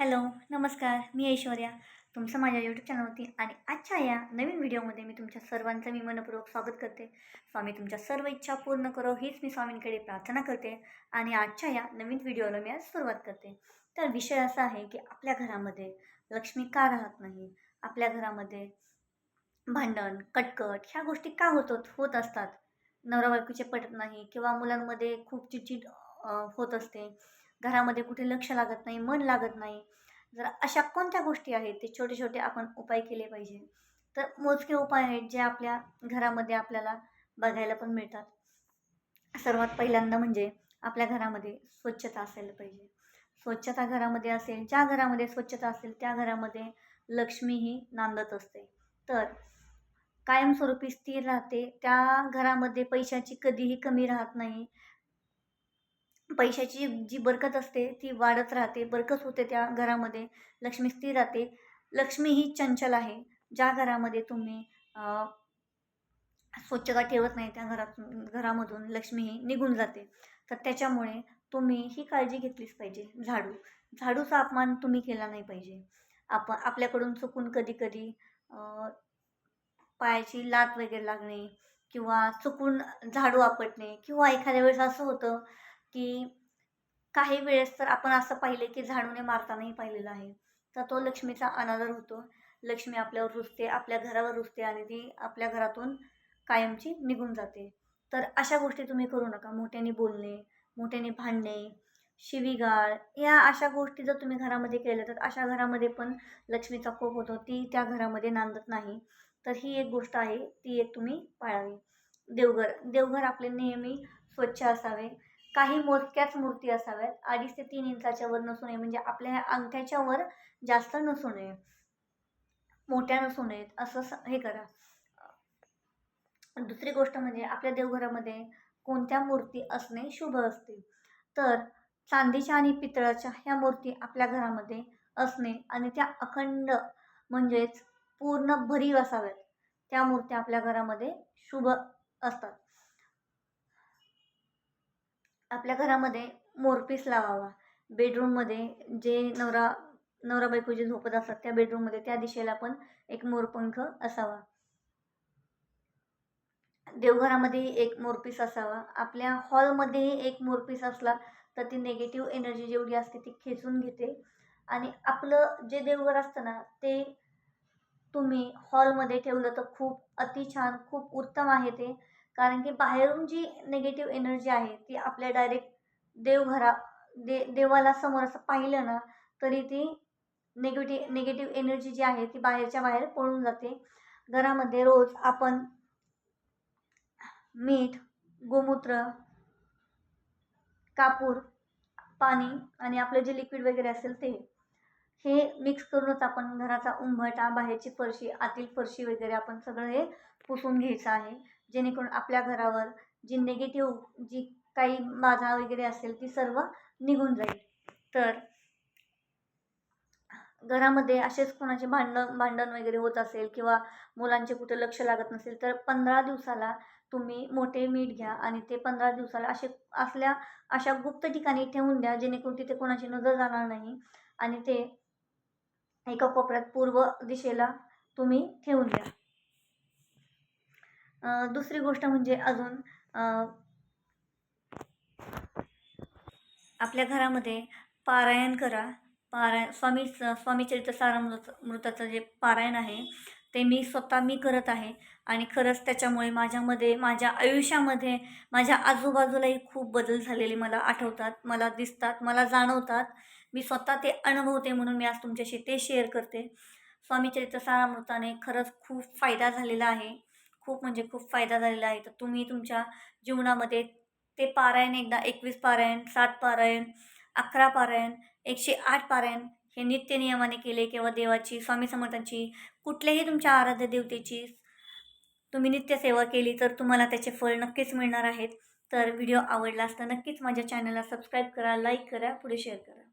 Hello नमस्कार मी ऐश्वर्या. तुमचं माझ्या यूट्यूब चॅनलवरती आणि आजच्या या नवीन व्हिडिओमध्ये मी तुमच्या सर्वांचं मी मनपूर्वक स्वागत करते. स्वामी तुमच्या सर्व इच्छा पूर्ण करो हीच मी स्वामींकडे प्रार्थना करते आणि आजच्या या नवीन व्हिडिओला मी आज सुरुवात करते. तर विषय असा आहे की आपल्या घरामध्ये लक्ष्मी का राहत नाही? आपल्या घरामध्ये भांडण कटकट ह्या गोष्टी का होत होत असतात? नवरा बायकोचे पटत नाही किंवा मुलांमध्ये खूप चिडचिड होत असते. घरामध्ये कुठे लक्ष लागत नाही मन लागत नाही. जर अशा कोणत्या गोष्टी आहेत ते छोटे छोटे आपण उपाय केले पाहिजे. तर मोजके उपाय आहेत जे आपल्या घरामध्ये आपल्याला बघायला पण मिळतात. सर्वात पहिल्यांदा म्हणजे आपल्या घरामध्ये स्वच्छता असायला पाहिजे. स्वच्छता घरामध्ये असेल ज्या घरामध्ये स्वच्छता असेल त्या घरामध्ये लक्ष्मी ही नांदत असते. तर कायमस्वरूपी स्थिर राहते त्या घरामध्ये पैशाची कधीही कमी राहत नाही. पैशाची जी बरकत असते ती वाढत राहते बरकत होते त्या घरामध्ये. लक्ष्मी स्थिर राहते. लक्ष्मी ही चंचल आहे. ज्या घरामध्ये तुम्ही स्वच्छता ठेवत नाही त्या घरात घरामधून लक्ष्मी ही निघून जाते. तर त्याच्यामुळे तुम्ही ही काळजी घेतलीच पाहिजे झाडू. झाडूचा अपमान तुम्ही केला नाही पाहिजे. आप आपल्याकडून चुकून कधी कधी पायाची लात वगैरे लागणे किंवा चुकून झाडू आपटणे किंवा एखाद्या वेळेस असं होतं की काही वेळेस तर आपण असं पाहिले की झाडूने मारतानाही पाहिलेलं आहे. तर तो लक्ष्मीचा अनादर होतो. लक्ष्मी आपल्यावर रुजते आपल्या घरावर रुजते आणि ती आपल्या घरातून कायमची निघून जाते. तर अशा गोष्टी तुम्ही करू नका. मोठ्याने बोलणे मोठ्याने भांडणे शिवीगाळ या अशा गोष्टी जर तुम्ही घरामध्ये केल्या तर अशा घरामध्ये पण लक्ष्मीचा कोप होतो. ती त्या घरामध्ये नांदत नाही. तर ही एक गोष्ट आहे. ती एक तुम्ही पाळावी. देवघर देवघर आपले नेहमी स्वच्छ असावे. काही मोजक्याच मूर्ती असाव्यात. अडीच ते तीन इंचाच्या वर नसू नये. म्हणजे आपल्या ह्या अंगठ्याच्या वर जास्त नसू नये. मोठ्या नसू नयेत. असं स- हे करा. दुसरी गोष्ट म्हणजे आपल्या देवघरामध्ये कोणत्या मूर्ती असणे शुभ असते? तर चांदीच्या आणि पितळाच्या ह्या मूर्ती आपल्या घरामध्ये असणे आणि त्या अखंड म्हणजेच पूर्ण भरीव असाव्यात. त्या मूर्त्या आपल्या घरामध्ये शुभ असतात. आपल्या घरामध्ये मोरपीस लावावा. बेडरूममध्ये जे नवरा नवरा बायको जे झोपत असतात त्या बेडरूममध्ये त्या दिशेला पण एक मोरपंख असावा. देवघरामध्येही एक मोरपीस असावा. आपल्या हॉलमध्येही एक मोरपीस असला तर ती निगेटिव्ह एनर्जी जेवढी असते ती खेचून घेते. आणि आपलं जे देवघर असतं ना ते तुम्ही हॉलमध्ये ठेवलं तर खूप अति छान खूप उत्तम आहे ते. कारण की बाहेरून जी निगेटिव्ह एनर्जी आहे ती आपल्या डायरेक्ट देवघरा दे देवाला समोर असं पाहिलं ना तरी ती निगेटिव्ह निगेटिव्ह एनर्जी जी आहे ती बाहेरच्या बाहेर पळून जाते. घरामध्ये रोज आपण मीठ गोमूत्र कापूर पाणी आणि आपलं जे लिक्विड वगैरे असेल ते हे मिक्स करूनच आपण घराचा उंबरटा बाहेरची फरशी आतील फरशी वगैरे आपण सगळं हे पुसून घ्यायचं आहे. जेणेकरून आपल्या घरावर जी निगेटिव्ह जी काही बाधा वगैरे असेल ती सर्व निघून जाईल. तर घरामध्ये असेच कोणाचे भांडण भांडण वगैरे होत असेल किंवा मुलांचे कुठे लक्ष लागत नसेल तर पंधरा दिवसाला तुम्ही मोठे मीठ घ्या आणि ते पंधरा दिवसाला असे असल्या अशा गुप्त ठिकाणी ठेवून द्या जेणेकरून तिथे कोणाची नजर जाणार नाही आणि ते एका कोपऱ्यात पूर्व दिशेला तुम्ही ठेवून द्या. दुसरी गोष्ट म्हणजे अजून आपल्या घरामध्ये पारायण करा. पारायण स्वामी स्वामी चरित्र सारामृत मृताचं जे पारायण आहे ते मी स्वतः मी करत आहे. आणि खरंच त्याच्यामुळे माझ्यामध्ये माझ्या आयुष्यामध्ये माझ्या आजूबाजूलाही खूप बदल झालेले मला आठवतात मला दिसतात मला जाणवतात. मी स्वतः ते अनुभवते म्हणून मी आज तुमच्याशी ते शेअर करते. स्वामी चरित्र सारामृताने खरंच खूप फायदा झालेला आहे. खूप म्हणजे खूप फायदा झालेला आहे. तर तुम्ही तुमच्या जीवनामध्ये ते पारायण एकदा एकवीस पारायण सात पारायण अकरा पारायण एकशे आठ पारायण हे नित्य नियमाने केले किंवा देवाची स्वामी समर्थांची कुठल्याही तुमच्या आराध्य देवतेची तुम्ही नित्यसेवा केली तर तुम्हाला त्याचे फळ नक्कीच मिळणार आहेत. तर व्हिडिओ आवडला असता नक्कीच माझ्या चॅनलला सबस्क्राईब करा लाईक करा पुढे शेअर करा.